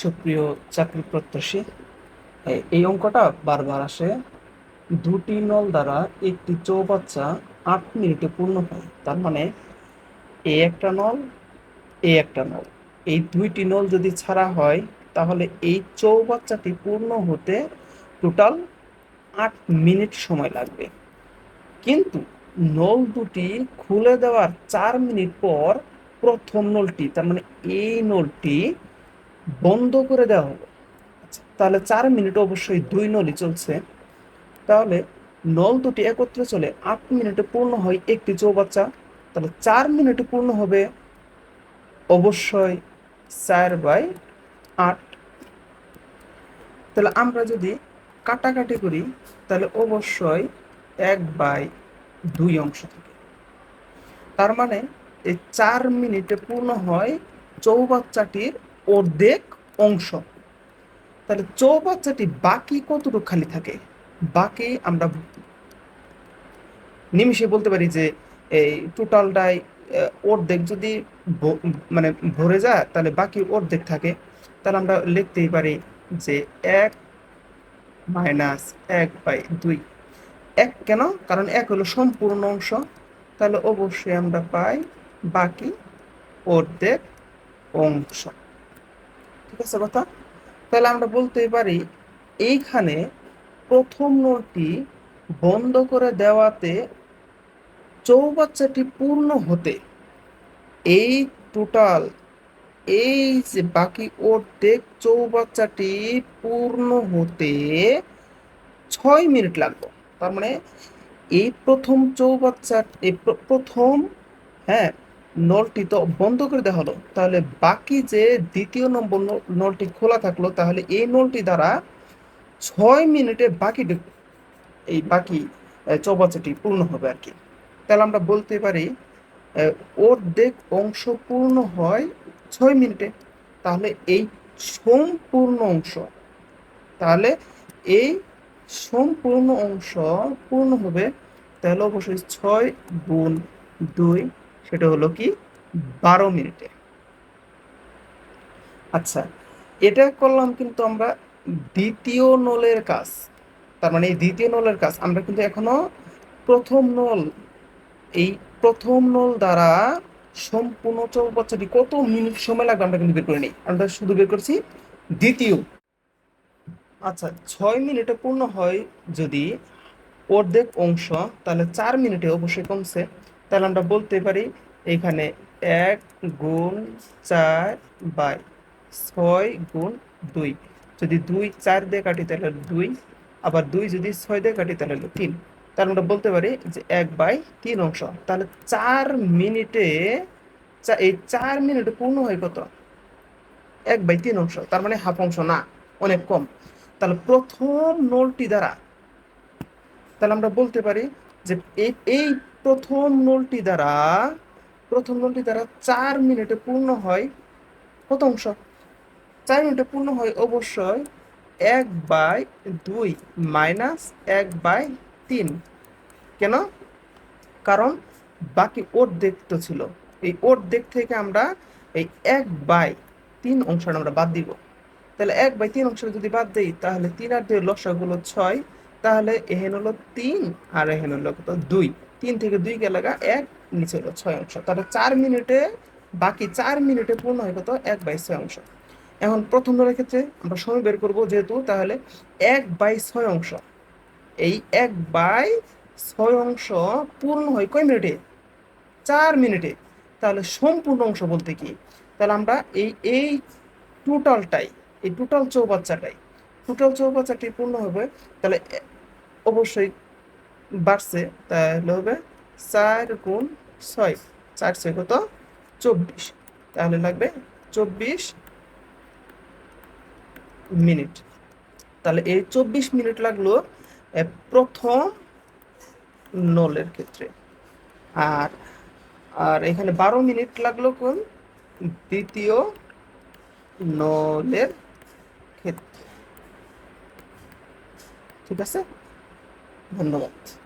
সুপ্রিয় চাকরি প্রত্যাশী, এই অঙ্কটা বারবার আসে। দুটি নল দ্বারা একটি চৌবাচ্চা আট মিনিটে পূর্ণ হয়। তার মানে এ একটা নল, এ একটা নল। এই দুইটি নল যদি ছাড়া হয়, তাহলে এই চৌবাচ্চাটি পূর্ণ হতে টোটাল আট মিনিট সময় লাগবে। কিন্তু নল দুটি খুলে দেওয়ার চার মিনিট পর প্রথম নলটি, তার মানে এই নলটি বন্ধ করে দেওয়া হলো। আচ্ছা, তাহলে চার মিনিট অবশ্যই দুই নলই চলছে। তাহলে নল দুটি একত্রে চলে আট মিনিটে পূর্ণ হয় একটি চৌবাচ্চা। তাহলে চার মিনিটে পূর্ণ হবে অবশ্যই চার বাই আট। তাহলে আমরা যদি কাটাকাটি করি তাহলে অবশ্যই এক বাই দুই অংশ থাকে। তার মানে এই চার মিনিটে পূর্ণ হয় চৌবাচ্চাটির অর্ধেক অংশ। তাহলে চৌবাচ্চাটি বাকি কতটুকু খালি থাকে? বাকি আমরা নিমিষে বলতে পারি যে, এই টোটালটাই অর্ধেক যদি মানে ভরে যায়, তাহলে বাকি অর্ধেক থাকে। তাহলে আমরা লিখতেই পারি যে এক মাইনাস এক বাই দুই। এক কেন? কারণ এক হলো সম্পূর্ণ অংশ। তাহলে অবশ্যই আমরা পাই বাকি অর্ধেক অংশ। ঠিক আছে কথা? তাহলে আমরা বলতেই পারি, এইখানে প্রথম নোটটি বন্ধ করে দেওয়াতে চৌবাচ্চাটি পূর্ণ হতে এই টোটাল এই যে বাকি অর্ধেক চৌবাচ্চাটি পূর্ণ হতে ছয় মিনিট লাগল তার মানে এই প্রথম চৌবাচ্চা প্রথম হ্যাঁ নলটি তো বন্ধ করে দেওয়া হলো। তাহলে বাকি যে দ্বিতীয় নম্বর নলটি খোলা থাকল, তাহলে এই নলটি দ্বারা ছয় মিনিটে বাকি এই বাকি চৌবাচ্চাটি পূর্ণ হবে আর কি। তাহলে আমরা বলতে পারি অর্ধেক অংশ পূর্ণ হয় ছয় মিনিটে। তাহলে এই সম্পূর্ণ অংশ, তাহলে এই সম্পূর্ণ অংশ পূর্ণ হবে, তাহলে অবশ্যই ছয় গুণ দুই সেটা হলো কি? বারো মিনিটে। আচ্ছা এটা করলাম কিন্তু আমরা দ্বিতীয় নলের কাজ। তার মানে এই দ্বিতীয় নলের কাজ আমরা কিন্তু এখনও প্রথম নল এই প্রথম নল দ্বারা সম্পূর্ণ চৌবাচ্চাটি কত মিনিট সময় লাগবে আমরা কিন্তু বের করে নিই। আমরা শুধু বের করছি দ্বিতীয়। আচ্ছা ছয় মিনিটে পূর্ণ হয় যদি অর্ধেক অংশ তাহলে চার মিনিটে অবশ্যই কমছে। তাহলে আমরা বলতে পারি এখানে এক গুণ চার বাই ছয় গুণ দুই। যদি দুই চার দিয়ে কাটি তাহলে দুই, আবার দুই যদি ছয় দিয়ে কাটি তাহলে হলো তিন। তাহলে আমরা বলতে পারি যে এক বাই তিন অংশ। তাহলে চার মিনিটে এই চার মিনিটে পূর্ণ হয় কত? এক বাই তিন অংশ। তার মানে হাফ অংশ না, অনেক কম। তাহলে প্রথম নলটি দ্বারা তাহলে আমরা বলতে পারি যে এই প্রথম নলটি দ্বারা, প্রথম নলটি দ্বারা চার মিনিটে পূর্ণ হয়। কত অংশ? চার মিনিটে পূর্ণ হয় অবশ্যই এক বাই দুই মাইনাস এক বাই তিন। কেন? কারণ বাকি অর্ধেক তো ছিল। এই অর্ধেক থেকে আমরা এই এক বাই তিন অংশটা আমরা বাদ দিব। তাহলে এক বাই তিন অংশ যদি বাদ দিই, তাহলে তিন আর দুই লসাগুলো ছয়। তাহলে এহেন হলো তিন আর এহেন হলো কত? দুই। তিন থেকে দুই গেলে গা এক, নিচে হলো ছয় অংশ। তাহলে চার মিনিটে, বাকি চার মিনিটে পূর্ণ হয় কত এক বাই ছয় অংশ। এখন প্রথম ধরের ক্ষেত্রে আমরা সময় বের করব যেহেতু, তাহলে এক বাই ছয় অংশ। এই এক বাই ছয় অংশ পূর্ণ হয় কয় মিনিটে? চার মিনিটে। তাহলে সম্পূর্ণ অংশ বলতে কি? তাহলে আমরা এই এই টোটালটাই, এই টোটাল চৌবাচ্চাটাই, টোটাল চৌবাচ্চাটি পূর্ণ হবে, তাহলে অবশ্যই বাড়ছে তাহলে হবে চার গুণ ছয়। চার ছয় কত? চব্বিশ। তাহলে লাগবে চব্বিশ মিনিট। তাহলে এই চব্বিশ মিনিট লাগল প্রথম নলের ক্ষেত্রে। আর আর এখানে বারো মিনিট লাগল কোন? দ্বিতীয় নলের ক্ষেত্রে। ঠিক আছে? ধন্যবাদ।